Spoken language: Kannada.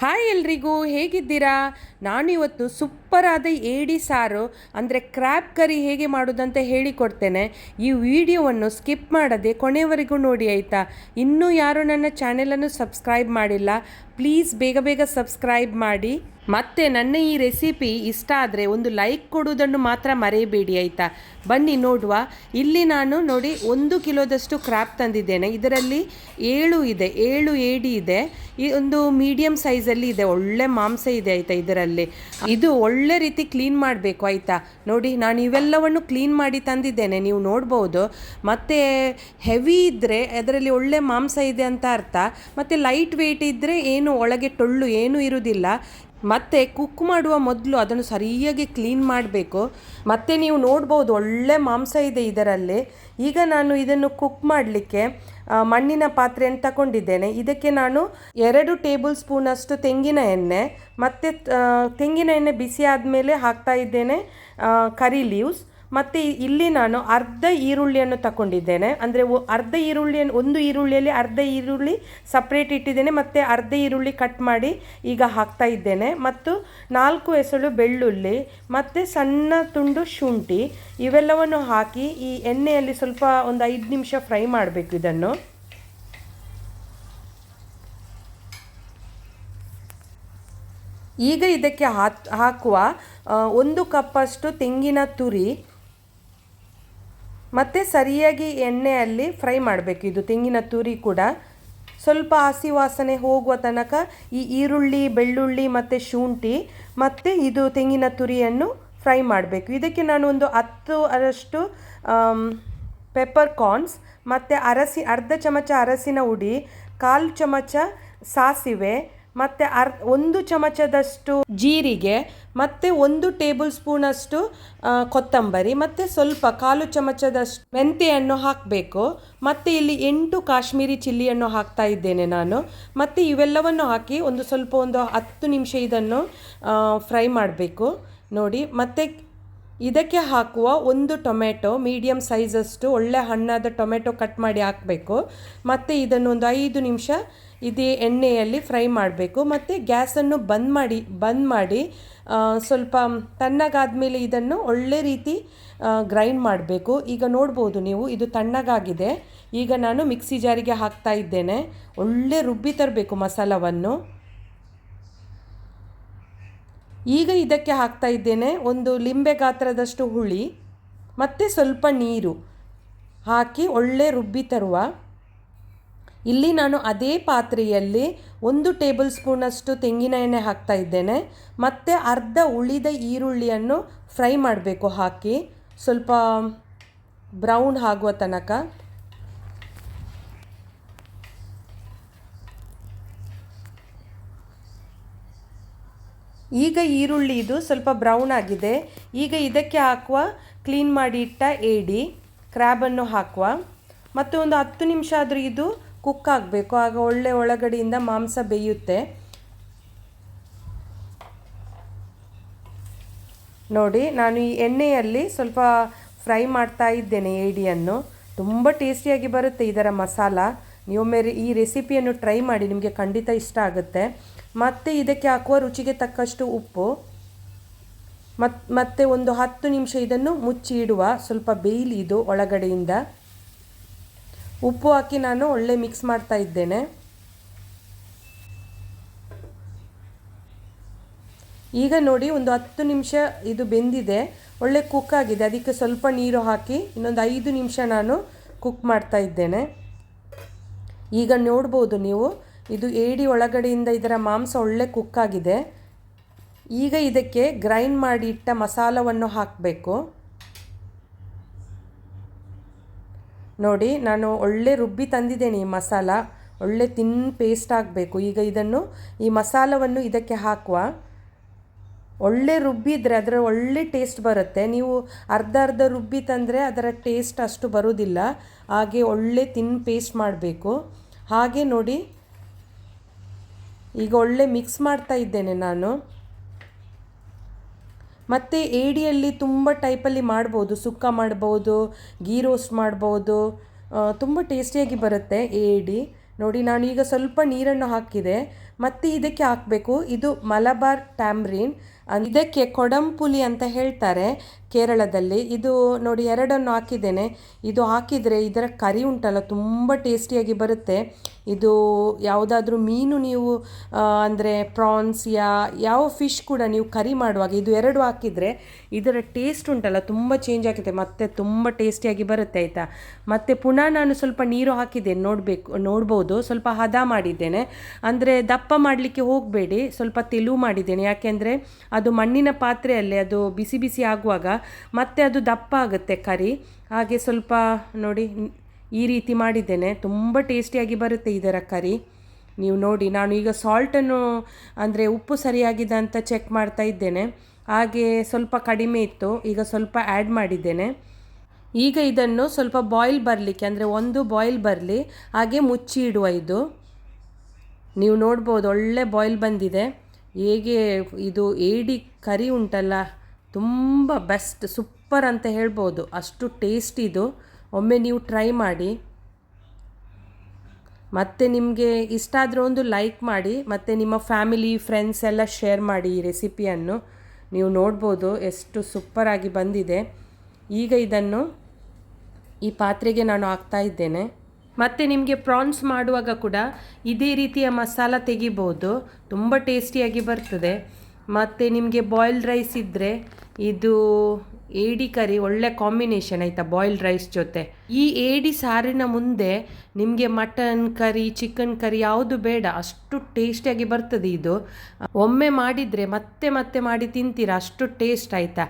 ಹಾಯ್ ಎಲ್ರಿಗೂ, ಹೇಗಿದ್ದೀರಾ? ನಾನು ಇವತ್ತು ಸೂಪರಾದ ಏಡಿ ಸಾರು, ಅಂದರೆ ಕ್ರ್ಯಾಬ್ ಕರಿ ಹೇಗೆ ಮಾಡೋದಂತ ಹೇಳಿಕೊಡ್ತೇನೆ. ಈ ವಿಡಿಯೋವನ್ನು ಸ್ಕಿಪ್ ಮಾಡದೆ ಕೊನೆಯವರೆಗೂ ನೋಡಿ, ಆಯಿತಾ? ಇನ್ನೂ ಯಾರು ನನ್ನ ಚಾನೆಲನ್ನು ಸಬ್ಸ್ಕ್ರೈಬ್ ಮಾಡಿಲ್ಲ, ಪ್ಲೀಸ್ ಬೇಗ ಬೇಗ ಸಬ್ಸ್ಕ್ರೈಬ್ ಮಾಡಿ. ಮತ್ತೆ ನನ್ನ ಈ ರೆಸಿಪಿ ಇಷ್ಟ ಆದರೆ ಒಂದು ಲೈಕ್ ಕೊಡುವುದನ್ನು ಮಾತ್ರ ಮರೆಯಬೇಡಿ, ಆಯಿತಾ? ಬನ್ನಿ ನೋಡುವ. ಇಲ್ಲಿ ನಾನು ನೋಡಿ ಒಂದು ಕಿಲೋದಷ್ಟು ಕ್ರಾಪ್ ತಂದಿದ್ದೇನೆ. ಇದರಲ್ಲಿ ಏಳು ಇದೆ, ಏಳು ಏಡಿ ಇದೆ. ಈ ಒಂದು ಮೀಡಿಯಮ್ ಸೈಜಲ್ಲಿ ಇದೆ, ಒಳ್ಳೆ ಮಾಂಸ ಇದೆ, ಆಯಿತಾ, ಇದರಲ್ಲಿ. ಇದು ಒಳ್ಳೆ ರೀತಿ ಕ್ಲೀನ್ ಮಾಡಬೇಕು, ಆಯಿತಾ? ನೋಡಿ, ನಾನು ಇವೆಲ್ಲವನ್ನು ಕ್ಲೀನ್ ಮಾಡಿ ತಂದಿದ್ದೇನೆ, ನೀವು ನೋಡ್ಬೋದು. ಮತ್ತು ಹೆವಿ ಇದ್ದರೆ ಅದರಲ್ಲಿ ಒಳ್ಳೆ ಮಾಂಸ ಇದೆ ಅಂತ ಅರ್ಥ. ಮತ್ತು ಲೈಟ್ ವೆಯ್ಟ್ ಇದ್ದರೆ ಏನು, ಒಳಗೆ ಟೊಳ್ಳು ಏನೂ ಇರುವುದಿಲ್ಲ. ಮತ್ತು ಕುಕ್ ಮಾಡುವ ಮೊದಲು ಅದನ್ನು ಸರಿಯಾಗಿ ಕ್ಲೀನ್ ಮಾಡಬೇಕು. ಮತ್ತು ನೀವು ನೋಡ್ಬೋದು ಒಳ್ಳೆ ಮಾಂಸ ಇದೆ ಇದರಲ್ಲಿ. ಈಗ ನಾನು ಇದನ್ನು ಕುಕ್ ಮಾಡಲಿಕ್ಕೆ ಮಣ್ಣಿನ ಪಾತ್ರೆಯನ್ನು ತಗೊಂಡಿದ್ದೇನೆ. ಇದಕ್ಕೆ ನಾನು ಎರಡು ಟೇಬಲ್ ಸ್ಪೂನಷ್ಟು ತೆಂಗಿನ ಎಣ್ಣೆ, ಮತ್ತು ತೆಂಗಿನ ಎಣ್ಣೆ ಬಿಸಿ ಆದಮೇಲೆ ಹಾಕ್ತಾ ಇದ್ದೇನೆ ಕರಿ ಲೀವ್ಸ್ ಮತ್ತು ಇಲ್ಲಿ ನಾನು ಅರ್ಧ ಈರುಳ್ಳಿಯನ್ನು ತಗೊಂಡಿದ್ದೇನೆ ಅಂದರೆ ಅರ್ಧ ಈರುಳ್ಳಿಯನ್ನು ಒಂದು ಈರುಳ್ಳಿಯಲ್ಲಿ ಅರ್ಧ ಈರುಳ್ಳಿ ಸಪ್ರೇಟ್ ಇಟ್ಟಿದ್ದೇನೆ ಮತ್ತು ಅರ್ಧ ಈರುಳ್ಳಿ ಕಟ್ ಮಾಡಿ ಈಗ ಹಾಕ್ತಾ ಇದ್ದೇನೆ. ಮತ್ತು ನಾಲ್ಕು ಎಸಳು ಬೆಳ್ಳುಳ್ಳಿ, ಮತ್ತು ಸಣ್ಣ ತುಂಡು ಶುಂಠಿ, ಇವೆಲ್ಲವನ್ನು ಹಾಕಿ ಈ ಎಣ್ಣೆಯಲ್ಲಿ ಸ್ವಲ್ಪ ಒಂದು ಐದು ನಿಮಿಷ ಫ್ರೈ ಮಾಡಬೇಕು ಇದನ್ನು. ಈಗ ಇದಕ್ಕೆ ಹಾಕುವ ಒಂದು ಕಪ್ಪಷ್ಟು ತೆಂಗಿನ ತುರಿ ಮತ್ತು ಸರಿಯಾಗಿ ಎಣ್ಣೆಯಲ್ಲಿ ಫ್ರೈ ಮಾಡಬೇಕು. ಇದು ತೆಂಗಿನ ತುರಿ ಕೂಡ. ಸ್ವಲ್ಪ ಹಸಿ ವಾಸನೆ ಹೋಗುವ ತನಕ ಈ ಈರುಳ್ಳಿ, ಬೆಳ್ಳುಳ್ಳಿ ಮತ್ತು ಶುಂಠಿ ಮತ್ತು ಇದು ತೆಂಗಿನ ತುರಿಯನ್ನು ಫ್ರೈ ಮಾಡಬೇಕು. ಇದಕ್ಕೆ ನಾನು ಒಂದು ಹತ್ತು ಅರಷ್ಟು ಪೆಪ್ಪರ್ ಕಾರ್ನ್ಸ್ ಮತ್ತು ಅರಸಿ, ಅರ್ಧ ಚಮಚ ಅರಸಿನ ಹುಡಿ, ಕಾಲು ಚಮಚ ಸಾಸಿವೆ ಮತ್ತು ಅರ್, ಒಂದು ಚಮಚದಷ್ಟು ಜೀರಿಗೆ, ಮತ್ತು ಒಂದು ಟೇಬಲ್ ಸ್ಪೂನಷ್ಟು ಕೊತ್ತಂಬರಿ, ಮತ್ತು ಸ್ವಲ್ಪ ಕಾಲು ಚಮಚದಷ್ಟು ಮೆಂತೆಯನ್ನು ಹಾಕಬೇಕು. ಮತ್ತು ಇಲ್ಲಿ ಎಂಟು ಕಾಶ್ಮೀರಿ ಚಿಲ್ಲಿಯನ್ನು ಹಾಕ್ತಾ ಇದ್ದೇನೆ ನಾನು. ಮತ್ತು ಇವೆಲ್ಲವನ್ನು ಹಾಕಿ ಒಂದು ಸ್ವಲ್ಪ ಒಂದು ಹತ್ತು ನಿಮಿಷ ಇದನ್ನು ಫ್ರೈ ಮಾಡಬೇಕು. ನೋಡಿ, ಮತ್ತು ಇದಕ್ಕೆ ಹಾಕುವ ಒಂದು ಟೊಮೆಟೊ ಮೀಡಿಯಮ್ ಸೈಜಷ್ಟು ಒಳ್ಳೆ ಹಣ್ಣಾದ ಟೊಮೆಟೊ ಕಟ್ ಮಾಡಿ ಹಾಕಬೇಕು. ಮತ್ತು ಇದನ್ನು ಒಂದು ಐದು ನಿಮಿಷ ಇದೇ ಎಣ್ಣೆಯಲ್ಲಿ ಫ್ರೈ ಮಾಡಬೇಕು. ಮತ್ತು ಗ್ಯಾಸನ್ನು ಬಂದ್ ಮಾಡಿ ಬಂದ್ ಮಾಡಿ ಸ್ವಲ್ಪ ತಣ್ಣಗಾದ ಮೇಲೆ ಇದನ್ನು ಒಳ್ಳೆ ರೀತಿ ಗ್ರೈಂಡ್ ಮಾಡಬೇಕು. ಈಗ ನೋಡ್ಬೋದು ನೀವು, ಇದು ತಣ್ಣಗಾಗಿದೆ. ಈಗ ನಾನು ಮಿಕ್ಸಿ ಜಾರಿಗೆ ಹಾಕ್ತಾ ಇದ್ದೇನೆ. ಒಳ್ಳೆ ರುಬ್ಬಿ ತರಬೇಕು ಮಸಾಲವನ್ನು. ಈಗ ಇದಕ್ಕೆ ಹಾಕ್ತಾ ಇದ್ದೇನೆ ಒಂದು ಲಿಂಬೆ ಗಾತ್ರದಷ್ಟು ಹುಳಿ, ಮತ್ತು ಸ್ವಲ್ಪ ನೀರು ಹಾಕಿ ಒಳ್ಳೆ ರುಬ್ಬಿ ತರುವ. ಇಲ್ಲಿ ನಾನು ಅದೇ ಪಾತ್ರೆಯಲ್ಲಿ ಒಂದು ಟೇಬಲ್ ಸ್ಪೂನಷ್ಟು ತೆಂಗಿನ ಎಣ್ಣೆ ಹಾಕ್ತಾ ಇದ್ದೇನೆ. ಮತ್ತು ಅರ್ಧ ಉಳಿದ ಈರುಳ್ಳಿಯನ್ನು ಫ್ರೈ ಮಾಡಬೇಕು ಹಾಕಿ. ಸ್ವಲ್ಪ ಬ್ರೌನ್ ಆಗುವ ತನಕ. ಈಗ ಈರುಳ್ಳಿ ಇದು ಸ್ವಲ್ಪ ಬ್ರೌನ್ ಆಗಿದೆ. ಈಗ ಇದಕ್ಕೆ ಹಾಕುವ, ಕ್ಲೀನ್ ಮಾಡಿ ಇಟ್ಟ ಏಡಿ, ಕ್ರ್ಯಾಬನ್ನು ಹಾಕುವ. ಮತ್ತು ಒಂದು ಹತ್ತು ನಿಮಿಷ ಆದರೂ ಇದು ಕುಕ್ ಆಗಬೇಕು ಆಗ ಒಳ್ಳೆ ಒಳಗಡೆಯಿಂದ ಮಾಂಸ ಬೇಯುತ್ತೆ. ನೋಡಿ, ನಾನು ಈ ಎಣ್ಣೆಯಲ್ಲಿ ಸ್ವಲ್ಪ ಫ್ರೈ ಮಾಡ್ತಾ ಇದ್ದೇನೆ ಏಡಿಯನ್ನು. ತುಂಬ ಟೇಸ್ಟಿಯಾಗಿ ಬರುತ್ತೆ ಇದರ ಮಸಾಲ. ನೀವೊಮ್ಮೆ ಈ ರೆಸಿಪಿಯನ್ನು ಟ್ರೈ ಮಾಡಿ, ನಿಮಗೆ ಖಂಡಿತ ಇಷ್ಟ ಆಗುತ್ತೆ. ಮತ್ತು ಇದಕ್ಕೆ ಹಾಕುವ ರುಚಿಗೆ ತಕ್ಕಷ್ಟು ಉಪ್ಪು. ಮತ್ತು ಮತ್ತೆ ಒಂದು ಹತ್ತು ನಿಮಿಷ ಇದನ್ನು ಮುಚ್ಚಿ ಇಡುವ ಸ್ವಲ್ಪ ಬೇಯಲಿ ಇದು ಒಳಗಡೆಯಿಂದ. ಉಪ್ಪು ಹಾಕಿ ನಾನು ಒಳ್ಳೆ ಮಿಕ್ಸ್ ಮಾಡ್ತಾ ಇದ್ದೇನೆ. ಈಗ ನೋಡಿ ಒಂದು ಹತ್ತು ನಿಮಿಷ ಇದು ಬೆಂದಿದೆ. ಒಳ್ಳೆ ಕುಕ್ ಆಗಿದೆ. ಅದಕ್ಕೆ ಸ್ವಲ್ಪ ನೀರು ಹಾಕಿ ಇನ್ನೊಂದು ಐದು ನಿಮಿಷ ನಾನು ಕುಕ್ ಮಾಡ್ತಾ ಇದ್ದೇನೆ. ಈಗ ನೋಡ್ಬೋದು ನೀವು, ಇದು ಏಡಿ ಒಳಗಡೆಯಿಂದ ಇದರ ಮಾಂಸ ಒಳ್ಳೆ ಕುಕ್ ಆಗಿದೆ. ಈಗ ಇದಕ್ಕೆ ಗ್ರೈಂಡ್ ಮಾಡಿ ಇಟ್ಟ ಮಸಾಲವನ್ನು ಹಾಕಬೇಕು. ನೋಡಿ, ನಾನು ಒಳ್ಳೆ ರುಬ್ಬಿ ತಂದಿದ್ದೇನೆ ಈ ಮಸಾಲ. ಒಳ್ಳೆ ತಿನ್ ಪೇಸ್ಟ್ ಆಗಬೇಕು. ಈಗ ಇದನ್ನು, ಈ ಮಸಾಲವನ್ನು ಇದಕ್ಕೆ ಹಾಕುವ. ಒಳ್ಳೆ ರುಬ್ಬಿದ್ರೆ ಅದರ ಒಳ್ಳೆ ಟೇಸ್ಟ್ ಬರುತ್ತೆ. ನೀವು ಅರ್ಧ ಅರ್ಧ ರುಬ್ಬಿ ತಂದರೆ ಅದರ ಟೇಸ್ಟ್ ಅಷ್ಟು ಬರೋದಿಲ್ಲ. ಹಾಗೆ ಒಳ್ಳೆ ತಿನ್ ಪೇಸ್ಟ್ ಮಾಡಬೇಕು. ಹಾಗೆ ನೋಡಿ, ಈಗ ಒಳ್ಳೆ ಮಿಕ್ಸ್ ಮಾಡ್ತಾ ಇದ್ದೇನೆ ನಾನು. ಮತ್ತು ಏಡಿಯಲ್ಲಿ ತುಂಬ ಟೈಪಲ್ಲಿ ಮಾಡ್ಬೋದು, ಸುಕ್ಕ ಮಾಡ್ಬೋದು ಗೀ ರೋಸ್ಟ್ ಮಾಡ್ಬೋದು ತುಂಬ ಟೇಸ್ಟಿಯಾಗಿ ಬರುತ್ತೆ ಏಡಿ ನೋಡಿ, ನಾನು ಈಗ ಸ್ವಲ್ಪ ನೀರನ್ನು ಹಾಕಿದೆ. ಮತ್ತು ಇದಕ್ಕೆ ಹಾಕಬೇಕು. ಇದು ಮಲಬಾರ್ ಟ್ಯಾಮ್ರಿನ್ ಇದಕ್ಕೆ ಕೊಡಂಪುಲಿ ಅಂತ ಹೇಳ್ತಾರೆ ಕೇರಳದಲ್ಲಿ. ಇದು ನೋಡಿ ಎರಡನ್ನು ಹಾಕಿದ್ದೇನೆ. ಇದು ಹಾಕಿದರೆ ಇದರ ಕರಿ ಉಂಟಲ್ಲ, ತುಂಬ ಟೇಸ್ಟಿಯಾಗಿ ಬರುತ್ತೆ. ಇದು ಯಾವುದಾದ್ರೂ ಮೀನು ನೀವು ಅಂದರೆ ಪ್ರಾನ್ಸ್, ಯಾ, ಯಾವ ಫಿಶ್ ಕೂಡ ನೀವು ಕರಿ ಮಾಡುವಾಗ ಇದು ಎರಡು ಹಾಕಿದರೆ ಇದರ ಟೇಸ್ಟ್ ಉಂಟಲ್ಲ, ತುಂಬ ಚೇಂಜ್ ಆಗುತ್ತೆ. ಮತ್ತೆ ತುಂಬ ಟೇಸ್ಟಿಯಾಗಿ ಬರುತ್ತೆ, ಆಯಿತಾ? ಮತ್ತು ಪುನಃ ನಾನು ಸ್ವಲ್ಪ ನೀರು ಹಾಕಿದ್ದೇನೆ, ನೋಡಬೇಕು, ನೋಡ್ಬೋದು. ಸ್ವಲ್ಪ ಹದ ಮಾಡಿದ್ದೇನೆ. ಅಂದರೆ ದಪ್ಪ ಮಾಡಲಿಕ್ಕೆ ಹೋಗಬೇಡಿ, ಸ್ವಲ್ಪ ತೆಲು ಮಾಡಿದ್ದೇನೆ. ಯಾಕೆಂದರೆ ಅದು ಮಣ್ಣಿನ ಪಾತ್ರೆಯಲ್ಲಿ ಅದು ಬಿಸಿ ಬಿಸಿ ಆಗುವಾಗ ಮತ್ತೆ ಅದು ದಪ್ಪ ಆಗುತ್ತೆ ಕರಿ. ಹಾಗೆ ಸ್ವಲ್ಪ ನೋಡಿ, ಈ ರೀತಿ ಮಾಡಿದ್ದೇನೆ. ತುಂಬ ಟೇಸ್ಟಿಯಾಗಿ ಬರುತ್ತೆ ಇದರ ಕರಿ. ನೀವು ನೋಡಿ, ನಾನು ಈಗ ಸಾಲ್ಟನ್ನು ಅಂದರೆ ಉಪ್ಪು ಸರಿಯಾಗಿದೆ ಅಂತ ಚೆಕ್ ಮಾಡ್ತಾ ಇದ್ದೇನೆ. ಹಾಗೆ ಸ್ವಲ್ಪ ಕಡಿಮೆ ಇತ್ತು, ಈಗ ಸ್ವಲ್ಪ ಆ್ಯಡ್ ಮಾಡಿದ್ದೇನೆ. ಈಗ ಇದನ್ನು ಸ್ವಲ್ಪ ಬಾಯ್ಲ್ ಬರಲಿಕ್ಕೆ, ಅಂದರೆ ಒಂದು ಬಾಯ್ಲ್ ಬರಲಿ, ಹಾಗೆ ಮುಚ್ಚಿ ಇಡುವ ಇದು. ನೀವು ನೋಡ್ಬೋದು, ಒಳ್ಳೆ ಬಾಯ್ಲ್ ಬಂದಿದೆ. ಹೇಗೆ ಇದು ಏಡಿ ಕರಿ ಉಂಟಲ್ಲ, ತುಂಬ ಬೆಸ್ಟ್ ಸೂಪರ್ ಅಂತ ಹೇಳ್ಬೋದು. ಅಷ್ಟು ಟೇಸ್ಟ್ ಇದು. ಒಮ್ಮೆ ನೀವು ಟ್ರೈ ಮಾಡಿ. ಮತ್ತು ನಿಮಗೆ ಇಷ್ಟ ಆದರೂ ಒಂದು ಲೈಕ್ ಮಾಡಿ, ಮತ್ತು ನಿಮ್ಮ ಫ್ಯಾಮಿಲಿ ಫ್ರೆಂಡ್ಸ್ ಎಲ್ಲ ಶೇರ್ ಮಾಡಿ ಈ ರೆಸಿಪಿಯನ್ನು ನೀವು ನೋಡ್ಬೋದು ಎಷ್ಟು ಸೂಪರಾಗಿ ಬಂದಿದೆ. ಈಗ ಇದನ್ನು ಈ ಪಾತ್ರೆಗೆ ನಾನು ಹಾಕ್ತಾ ಇದ್ದೇನೆ. ಮತ್ತು ನಿಮಗೆ ಪ್ರಾನ್ಸ್ ಮಾಡುವಾಗ ಕೂಡ ಇದೇ ರೀತಿಯ ಮಸಾಲ ತೆಗಿಬೋದು. ತುಂಬ ಟೇಸ್ಟಿಯಾಗಿ ಬರ್ತದೆ. ಮತ್ತು ನಿಮಗೆ ಬಾಯ್ಲ್ಡ್ ರೈಸ್ ಇದ್ದರೆ ಇದು ಏಡಿ ಕರಿ, ಒಳ್ಳೆ ಕಾಂಬಿನೇಷನ್ ಆಯಿತಾ ಬಾಯ್ಲ್ಡ್ ರೈಸ್ ಜೊತೆ. ಈ ಏಡಿ ಸಾರಿನ ಮುಂದೆ ನಿಮಗೆ ಮಟನ್ ಕರಿ ಚಿಕನ್ ಕರಿ ಯಾವುದು ಬೇಡ, ಅಷ್ಟು ಟೇಸ್ಟಿಯಾಗಿ ಬರ್ತದೆ ಇದು. ಒಮ್ಮೆ ಮಾಡಿದರೆ ಮತ್ತೆ ಮತ್ತೆ ಮಾಡಿ ತಿಂತೀರಾ? ಅಷ್ಟು ಟೇಸ್ಟ್ ಆಯಿತಾ?